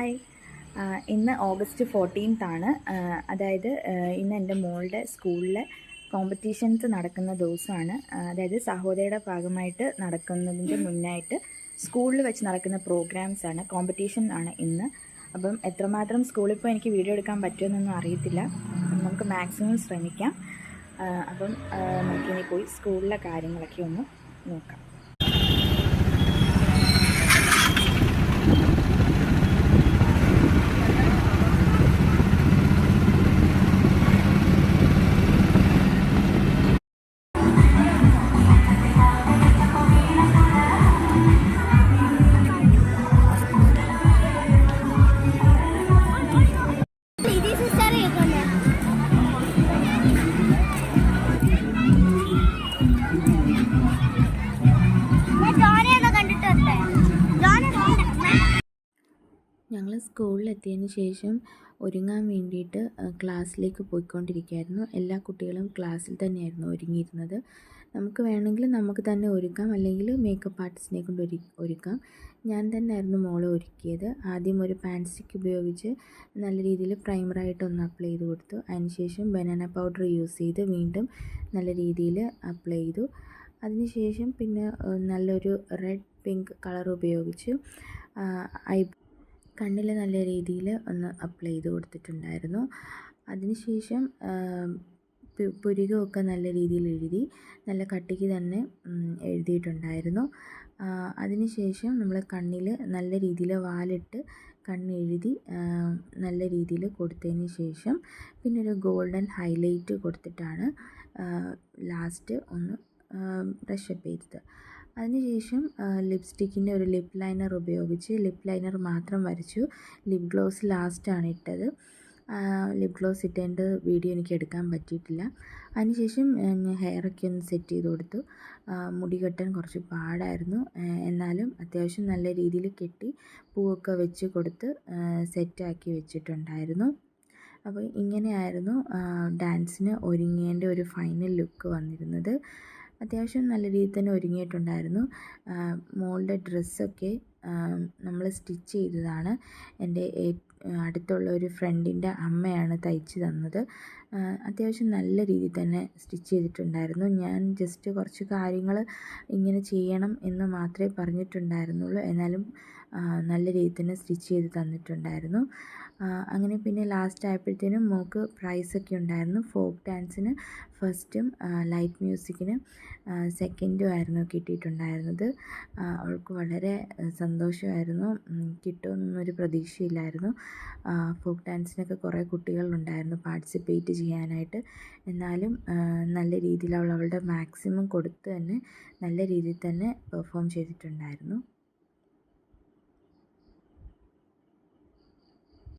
Hi ഇന്ന് August fourteenth ആണ്. അതായത് ഇന്ന് എന്റെ മോളുടെ സ്കൂളിലെ കോമ്പറ്റീഷൻസ് നടക്കുന്ന ദിവസമാണ്. അതായത് സഹോദരിയുടെ ഭാഗമായിട്ട് നടക്കുന്നതിന്റെ മുന്നായിട്ട് സ്കൂളിൽ വെച്ച് നടക്കുന്ന പ്രോഗ്രാംസ് ആണ്. കോമ്പറ്റീഷൻ ആണ് ഇന്ന്. അപ്പം എത്രമാത്രം സ്കൂളിൽ പോയി എനിക്ക് വീഡിയോ എടുക്കാൻ പറ്റുമെന്നൊന്നും അറിയത്തില്ല. നമുക്ക് മാക്സിമം ശ്രമിക്കാം. അപ്പം നമുക്കിനി പോയി സ്കൂളിലെ കാര്യങ്ങളൊക്കെ ഒന്ന് നോക്കാം. സ്കൂളിലെത്തിയതിന് ശേഷം ഒരുങ്ങാൻ വേണ്ടിയിട്ട് ക്ലാസ്സിലേക്ക് പോയിക്കൊണ്ടിരിക്കുകയായിരുന്നു. എല്ലാ കുട്ടികളും ക്ലാസ്സിൽ തന്നെയായിരുന്നു ഒരുങ്ങിയിരുന്നത്. നമുക്ക് വേണമെങ്കിൽ നമുക്ക് തന്നെ ഒരുക്കാം അല്ലെങ്കിൽ മേക്കപ്പ് ആർട്ടിസ്റ്റിനെ കൊണ്ട് ഒരു ഒരുക്കാം. ഞാൻ തന്നെയായിരുന്നു മോളെ ഒരുക്കിയത്. ആദ്യം ഒരു പാൻ സ്റ്റിക്ക് ഉപയോഗിച്ച് നല്ല രീതിയിൽ പ്രൈമറായിട്ട് ഒന്ന് അപ്ലൈ ചെയ്ത് കൊടുത്തു. അതിനുശേഷം ബനാന പൗഡർ യൂസ് ചെയ്ത് വീണ്ടും നല്ല രീതിയിൽ അപ്ലൈ ചെയ്തു. അതിനുശേഷം പിന്നെ നല്ലൊരു റെഡ് പിങ്ക് കളർ ഉപയോഗിച്ച് ഐ കണ്ണിൽ നല്ല രീതിയിൽ ഒന്ന് അപ്ലൈ ചെയ്ത് കൊടുത്തിട്ടുണ്ടായിരുന്നു. അതിനുശേഷം പുരികമൊക്കെ നല്ല രീതിയിൽ എഴുതി നല്ല കട്ടിക്ക് തന്നെ എഴുതിയിട്ടുണ്ടായിരുന്നു. അതിനുശേഷം നമ്മൾ കണ്ണിൽ നല്ല രീതിയിൽ വാലിട്ട് കണ്ണെഴുതി നല്ല രീതിയിൽ കൊടുത്തതിന് ശേഷം പിന്നെ ഒരു ഗോൾഡൻ ഹൈലൈറ്റ് കൊടുത്തിട്ടാണ് ലാസ്റ്റ് ഒന്ന് ബ്രഷപ്പ് ചെയ്തത്. അതിനുശേഷം ലിപ്സ്റ്റിക്കിന്റെ ഒരു ലിപ് ലൈനർ ഉപയോഗിച്ച് ലിപ് ലൈനർ മാത്രം വരച്ചു. ലിപ് ഗ്ലോസ് ലാസ്റ്റാണ് ഇട്ടത്. ലിപ് ഗ്ലോസ് ഇട്ടതിന്റെ വീഡിയോ എനിക്ക് എടുക്കാൻ പറ്റിയിട്ടില്ല. അതിനുശേഷം ഞാൻ ഹെയറൊക്കെ ഒന്ന് സെറ്റ് ചെയ്ത് കൊടുത്തു. മുടി കെട്ടാൻ കുറച്ച് പാടായിരുന്നു. എന്നാലും അത്യാവശ്യം നല്ല രീതിയിൽ കെട്ടി പൂവൊക്കെ വെച്ച് കൊടുത്ത് സെറ്റാക്കി വെച്ചിട്ടുണ്ടായിരുന്നു. അപ്പോൾ ഇങ്ങനെയായിരുന്നു ഡാൻസിന് ഒരുങ്ങേണ്ട ഒരു ഫൈനൽ ലുക്ക് വന്നിരുന്നത്. അത്യാവശ്യം നല്ല രീതിയിൽ തന്നെ ഒരുങ്ങിയിട്ടുണ്ടായിരുന്നു. മോളുടെ ഡ്രസ്സൊക്കെ നമ്മൾ സ്റ്റിച്ച് ചെയ്തതാണ്. എന്റെ അടുത്തുള്ള ഒരു ഫ്രണ്ടിന്റെ അമ്മയാണ് തയ്ച്ച് തന്നത്. അത്യാവശ്യം നല്ല രീതിയിൽ തന്നെ സ്റ്റിച്ച് ചെയ്തിട്ടുണ്ടായിരുന്നു. ഞാൻ ജസ്റ്റ് കുറച്ച് കാര്യങ്ങൾ ഇങ്ങനെ ചെയ്യണം എന്ന് മാത്രമേ പറഞ്ഞിട്ടുണ്ടായിരുന്നുള്ളൂ. എന്നാലും നല്ല രീതിയിൽ തന്നെ സ്റ്റിച്ച് ചെയ്ത് തന്നിട്ടുണ്ടായിരുന്നു. അങ്ങനെ പിന്നെ ലാസ്റ്റ് ആയപ്പോഴത്തേനും മോൾക്ക് പ്രൈസൊക്കെ ഉണ്ടായിരുന്നു. ഫോക്ക് ഡാൻസിന് ഫസ്റ്റും ലൈറ്റ് മ്യൂസിക്കിന് സെക്കൻഡും ആയിരുന്നു കിട്ടിയിട്ടുണ്ടായിരുന്നത്. അവൾക്ക് വളരെ സന്തോഷമായിരുന്നു. കിട്ടുമെന്നൊരു പ്രതീക്ഷയില്ലായിരുന്നു. ഫോക്ക് ഡാൻസിനൊക്കെ കുറേ കുട്ടികളുണ്ടായിരുന്നു പാർട്ടിസിപ്പേറ്റ് ചെയ്യാനായിട്ട്. എന്നാലും നല്ല രീതിയിൽ അവൾ അവളുടെ മാക്സിമം കൊടുത്ത് തന്നെ നല്ല രീതിയിൽ തന്നെ പെർഫോം ചെയ്തിട്ടുണ്ടായിരുന്നു.